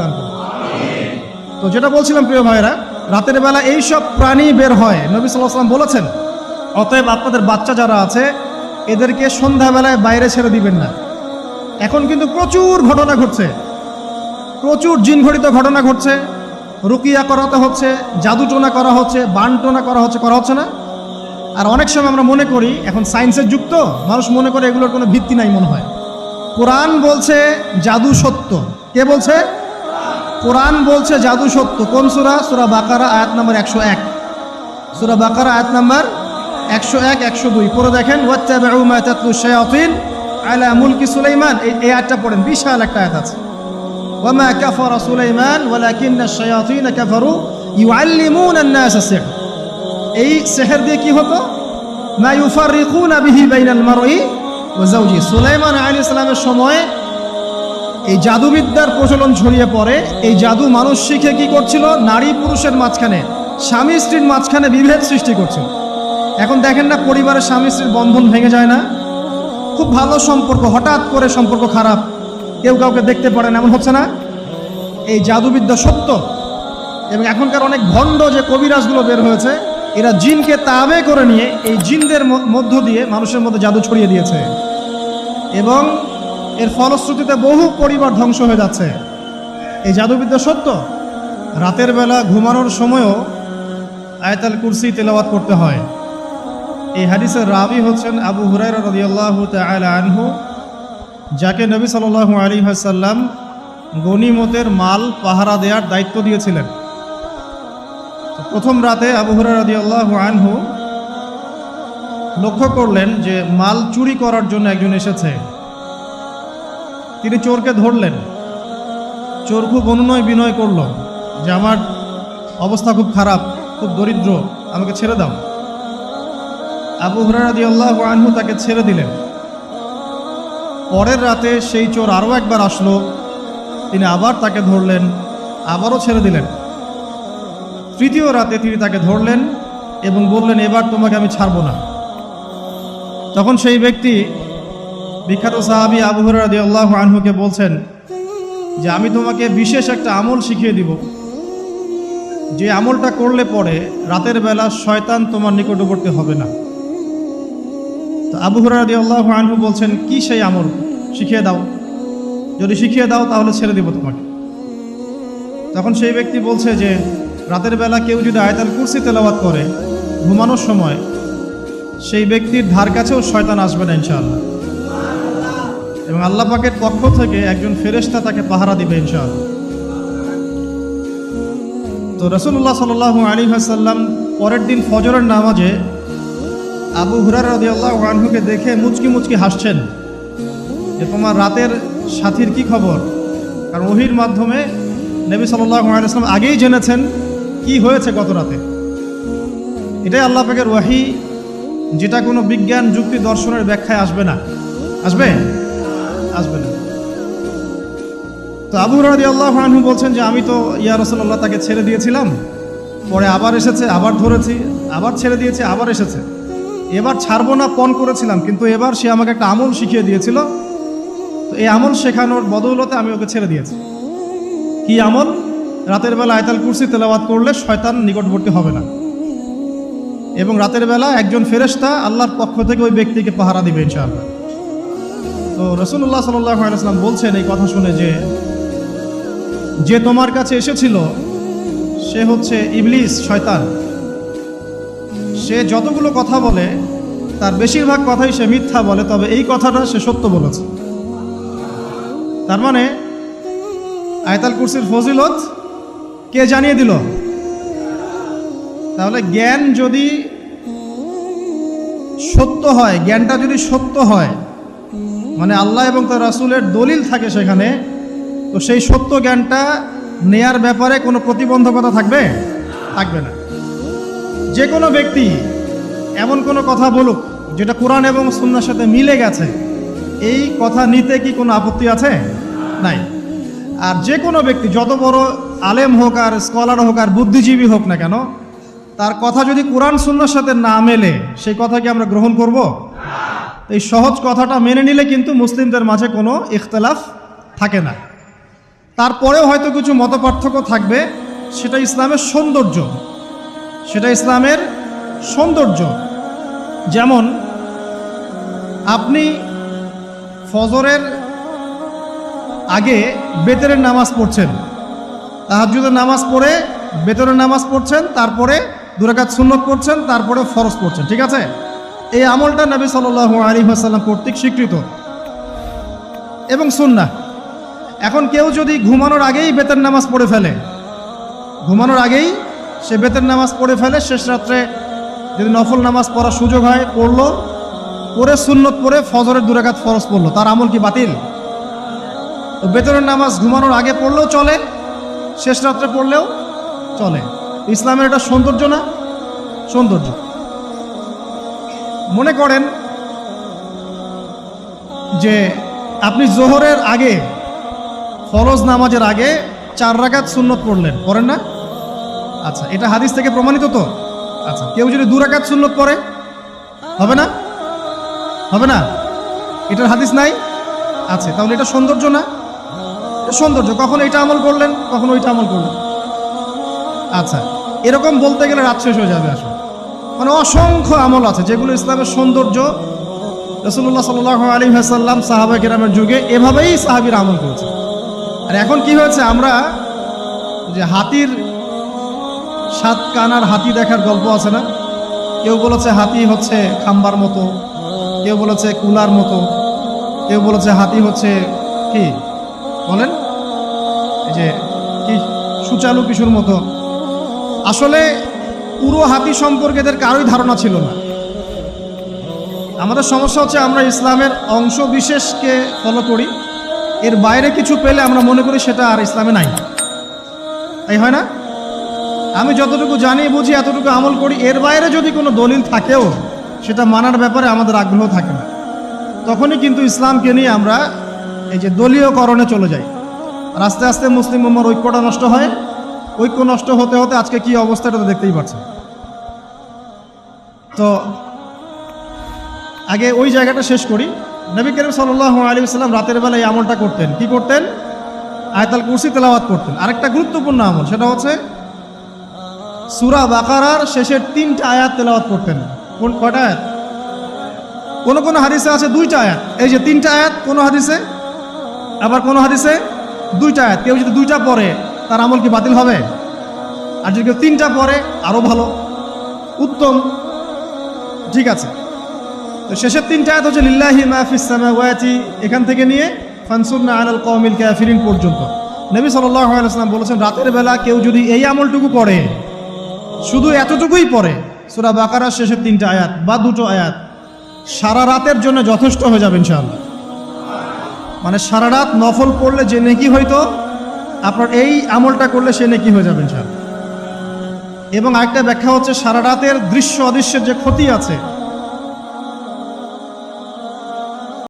দান করুন তো যেটা বলছিলাম প্রিয় ভাইরা রাতের বেলা এই সব প্রাণী বের হয়, নবী সাল্লাম বলেছেন, অতএব আপনাদের বাচ্চা যারা আছে, এদেরকে সন্ধ্যাবেলায় বাইরে ছেড়ে দিবেন না। এখন কিন্তু প্রচুর ঘটনা ঘটছে। প্রচুর জিনঘটিত ঘটনা ঘটছে। রুকিয়া করাতে হচ্ছে, জাদুটোনা করা হচ্ছে, বানটোনা করা হচ্ছে করা হচ্ছে না। আর অনেক সময় আমরা মনে করি, এখন সায়েন্সের যুগ তো মানুষ মনে করে এগুলোর কোনো ভিত্তি নাই মনে হয়। কোরআন বলছে জাদু সত্য। কে বলছে? কোরআন বলছে জাদু সত্য। কোন সুরা? সুরা বাকারা, আয়াত নাম্বার একশো এক। সুরা বাকারা, আয়াত নাম্বার একশো এক, একশো দুই। পরে দেখেন শায়াতিন আলা মুলকি সুলাইমান। এই আয়াতটা পড়েন, বিশাল একটা আয়াত আছে। ওয়ামা আন-নাস এই দিয়ে কি সুলাইমান সময় এই জাদুবিদ্যার প্রচলন ছড়িয়ে পড়ে। এই জাদু মানুষ শিখে কি করছিল? নারী পুরুষের মাঝখানে, স্বামী স্ত্রীর মাঝখানে বিভেদ সৃষ্টি করছিল। এখন দেখেন না, পরিবারের স্বামী স্ত্রীর বন্ধন ভেঙে যায় না? খুব ভালো সম্পর্ক, হঠাৎ করে সম্পর্ক খারাপ। কেউ কাউকে দেখতে পারে না, এমন হচ্ছে না? এই জাদুবিদ্যা সত্য। এবং এখনকার অনেক ভণ্ড যে কবিরাজগুলো বের হয়েছে, এরা জিনকে তাবে করে নিয়ে এই জিনদের মধ্য দিয়ে মানুষের মধ্যে জাদু ছড়িয়ে দিয়েছে। এবং এর ফলশ্রুতিতে বহু পরিবার ধ্বংস হয়ে যাচ্ছে। এই জাদুবিদ্যা সত্য? রাতের বেলা ঘুমানোর সময়ও আয়তাল কুরসি তেলাওয়াত করতে হয়। এই হাদিসের রাবি হচ্ছেন আবু হুরাই রদিয়াল্লাহু আনহু, যাকে নবী সাল্লাল্লাহু আলাইহি ওয়াসাল্লাম গনিমতের মাল, পাহারা দেওয়ার দায়িত্ব দিয়েছিলেন। প্রথম রাতে আবু হুরাই রদিয়াল্লাহু আনহু লক্ষ্য করলেন যে মাল চুরি করার জন্য একজন এসেছে। তিনি চোরকে ধরলেন। চোর খুব অনুনয় বিনয় করল। যে আমার অবস্থা খুব খারাপ, খুব দরিদ্র, আমাকে ছেড়ে দাও। আবু হুরারাদি আল্লাহ আনহু তাকে ছেড়ে দিলেন। পরের রাতে সেই চোর আরও একবার আসলো। তিনি আবার তাকে ধরলেন, আবারও ছেড়ে দিলেন। তৃতীয় রাতে তিনি তাকে ধরলেন এবং বললেন, এবার তোমাকে আমি ছাড়বো না। তখন সেই ব্যক্তি বিখ্যাত সাহাবি আবু হুরাদি আল্লাহ আনহুকে বলছেন যে আমি তোমাকে বিশেষ একটা আমল শিখিয়ে দিব। যে আমলটা করলে পরে রাতের বেলা শয়তান তোমার নিকটবর্তী হবে না। তো আবু হুরাদি আল্লাহ আনহু বলছেন, কি সেই আমল? শিখিয়ে দাও। যদি শিখিয়ে দাও তাহলে ছেড়ে দিব তোমাকে। তখন সেই ব্যক্তি বলছে যে, রাতের বেলা কেউ যদি আয়তাল কুরসি তেলাওয়াত করে, ঘুমানোর সময়, সেই ব্যক্তির ধার কাছেও শয়তান আসবে না ইনশাআল্লাহ। এবং আল্লাহ পাকের পক্ষ থেকে একজন ফেরেশতা তাকে পাহারা দিবে ইনশাআল্লাহ। তো রসুল্লাহ সাল আলী হাসাল্লাম পরের দিন ফজরের নামাজে আবু হুরার রদি আল্লাহ আনহুকে দেখে মুচকি মুচকি হাসছেন। যে তোমার রাতের সাথীর কি খবর? কারণ ওহির মাধ্যমে নবী সাল্লাহ আলাইসলাম আগেই জেনেছেন কি হয়েছে গত রাতে। এটাই আল্লাহ পাকের ওয়াহি, যেটা কোনো বিজ্ঞান, যুক্তি, দর্শনের ব্যাখ্যায় আসবে না। আসবে? আসবে না। তো আবু রাদি আল্লাহ আনহু বলছেন যে, আমি তো ইয়া রসল্লাহ তাকে ছেড়ে দিয়েছিলাম। পরে আবার এসেছে, আবার ধরেছি, আবার ছেড়ে দিয়েছে, আবার এসেছে। এবার ছাড়বো না, পণ করেছিলাম, কিন্তু এবার সে আমাকে একটা আমল শিখিয়ে দিয়েছিল। তো এই আমল শেখানোর বদৌলতে আমি ওকে ছেড়ে দিয়েছি। কি আমল? রাতের বেলা আয়তাল কুরসি তেলাওয়াত করলে শয়তান নিকটবর্তী হবে না। এবং রাতের বেলা একজন ফেরেশতা আল্লাহর পক্ষ থেকে ওই ব্যক্তিকে পাহারা দিবে, ইনশাআল্লাহ। তো রসুল্লাহ সাল্লাম বলছেন এই কথা শুনে যে যে তোমার কাছে এসেছিল, সে হচ্ছে ইবলিস, শয়তান। সে যতগুলো কথা বলে, তার বেশিরভাগ কথাই সে মিথ্যা বলে, তবে এই কথাটা সে সত্য বলেছে। তার মানে আয়তাল কুরসির ফজিলত কে জানিয়ে দিল? তাহলে জ্ঞান যদি সত্য হয়, জ্ঞানটা যদি সত্য হয় মানে আল্লাহ এবং তার রাসুলের দলিল থাকে সেখানে, তো সেই সত্য জ্ঞানটা নেয়ার ব্যাপারে কোনো প্রতিবন্ধকতা থাকবে? থাকবে না। যে কোনো ব্যক্তি এমন কোনো কথা বলুক, যেটা কোরআন এবং সুন্নার সাথে মিলে গেছে, এই কথা নিতে কি কোনো আপত্তি আছে? নাই। আর যে কোনো ব্যক্তি, যত বড় আলেম হোক আর স্কলার হোক আর বুদ্ধিজীবী হোক না কেন, তার কথা যদি কোরআন সুন্নার সাথে না মেলে, সেই কথা কি আমরা গ্রহণ করব? এই সহজ কথাটা মেনে নিলে কিন্তু মুসলিমদের মাঝে কোনো ইখতলাফ থাকে না। তারপরেও হয়তো কিছু মতপার্থক্য থাকবে, সেটা ইসলামের সৌন্দর্য। সেটা ইসলামের সৌন্দর্য। যেমন, আপনি ফজরের আগে বেতরের নামাজ পড়ছেন তাহাজুদের নামাজ পড়ে বেতরের নামাজ পড়ছেন, তারপরে দুরাকাত সুন্নত পড়ছেন, তারপরে ফরজ পড়ছেন, ঠিক আছে? এই আমলটা নবী সাল্লাহ আলী আসাল্লাম কর্তৃক স্বীকৃত এবং সুন্না এখন কেউ যদি ঘুমানোর আগেই বেতের নামাজ পড়ে ফেলে, ঘুমানোর আগেই সে বেতের নামাজ পড়ে ফেলে, শেষ রাত্রে যদি নফল নামাজ পড়ার সুযোগ হয়, পড়ল পরে সুন্নত পরে ফজরের দুরাকাত ফরজ পড়ল, তার আমল কি বাতিল? তো বেতনের নামাজ ঘুমানোর আগে পড়লেও চলে, শেষ রাত্রে পড়লেও চলে। ইসলামের এটা সৌন্দর্য না? সৌন্দর্য। মনে করেন যে আপনি জোহরের আগে, ফরজ নামাজের আগে চার রাকাত সুন্নত পড়লেন। পড়েন না? আচ্ছা এটা হাদিস থেকে প্রমাণিত তো? আচ্ছা কেউ যদি দু রাকাত সুন্নত পড়ে, হবে না? হবে না? এটার হাদিস নাই? আছে, তাহলে এটা সৌন্দর্য না? সৌন্দর্য, কখন এটা আমল করলেন, কখন ওইটা আমল করলেন। আচ্ছা এরকম বলতে গেলে রাত শেষ হয়ে যাবে আসলে। মানে অসংখ্য আমল আছে, যেগুলো ইসলামের সৌন্দর্য রসুল্লাহ সাল আলী হাসাল্লাম সাহাবা কেরামের যুগে এভাবেই সাহাবির আমল করেছে। আর এখন কি হয়েছে, আমরা যে হাতির সাত কানার হাতি দেখার গল্প আছে না? কেউ বলেছে হাতি হচ্ছে খাম্বার মতো, কেউ বলেছে কুলার মতো, কেউ বলেছে হাতি হচ্ছে কি? বলেন। এই যে কি? সুচালু কিশোর মতো। আসলে পুরো হাতি সম্পর্কে এদের কারোই ধারণা ছিল না। আমাদের সমস্যা হচ্ছে আমরা ইসলামের অংশ বিশেষকে ফলো করি। এর বাইরে কিছু পেলে আমরা মনে করি সেটা আর ইসলামে নাই। তাই হয় না? আমি যতটুকু জানি, বুঝি, এতটুকু আমল করি, এর বাইরে যদি কোনো দলিল থাকেও, সেটা মানার ব্যাপারে আমাদের আগ্রহ থাকে না। তখনই কিন্তু ইসলামকে নিয়ে আমরা এই যে দলীয়করণে চলে যাই। আর আস্তে আস্তে মুসলিম উম্মার ঐক্যটা নষ্ট হয়। ঐক্য নষ্ট হতে হতে আজকে কি অবস্থাটা তো দেখতেই পাচ্ছেন তো আগে ওই জায়গাটা শেষ করি। নবী করিম সাল্লাহ আলী সাল্লাম রাতের বেলা এই আমলটা করতেন। কি করতেন? আয়তাল কুরসি তেলাওয়াত করতেন। আরেকটা গুরুত্বপূর্ণ আমল, সেটা হচ্ছে সুরা বাকারার শেষের তিনটা আয়াত তেলাওয়াত করতেন। কোন কয়টা আয়াত? কোন কোন হাদিসে আছে দুইটা আয়াত। এই যে তিনটা আয়াত, কোন হাদিসে? আবার কোন হাদিসে? দুইটা আয়াত। কেউ যদি দুইটা পড়ে তার আমল কি বাতিল হবে? আর যদি কেউ তিনটা পড়ে আরও ভালো। উত্তম। ঠিক আছে। তো শেষের তিনটা আয়াত হচ্ছে, লিল্লাহি মাহফিস এখান থেকে নিয়ে, ফানসুরনা আলাল কওমিল কাফিরিন পর্যন্ত। নবী ওয়াসাল্লাম বলেছেন, রাতের বেলা কেউ যদি এই আমলটুকু পড়ে, শুধু এতটুকুই পড়ে সূরা বাকারার শেষের তিনটা আয়াত বা দুটো আয়াত, সারা রাতের জন্য যথেষ্ট হয়ে যাবে ইনশাআল্লাহ। মানে সারা রাত নফল পড়লে যে নেকি হইতো আপনার এই আমলটা করলে সে নেকি হয়ে যাবে, ইনশাআল্লাহ। এবং আরেকটা ব্যাখ্যা হচ্ছে, সারা রাতের দৃশ্য অদৃশ্যের যে ক্ষতি আছে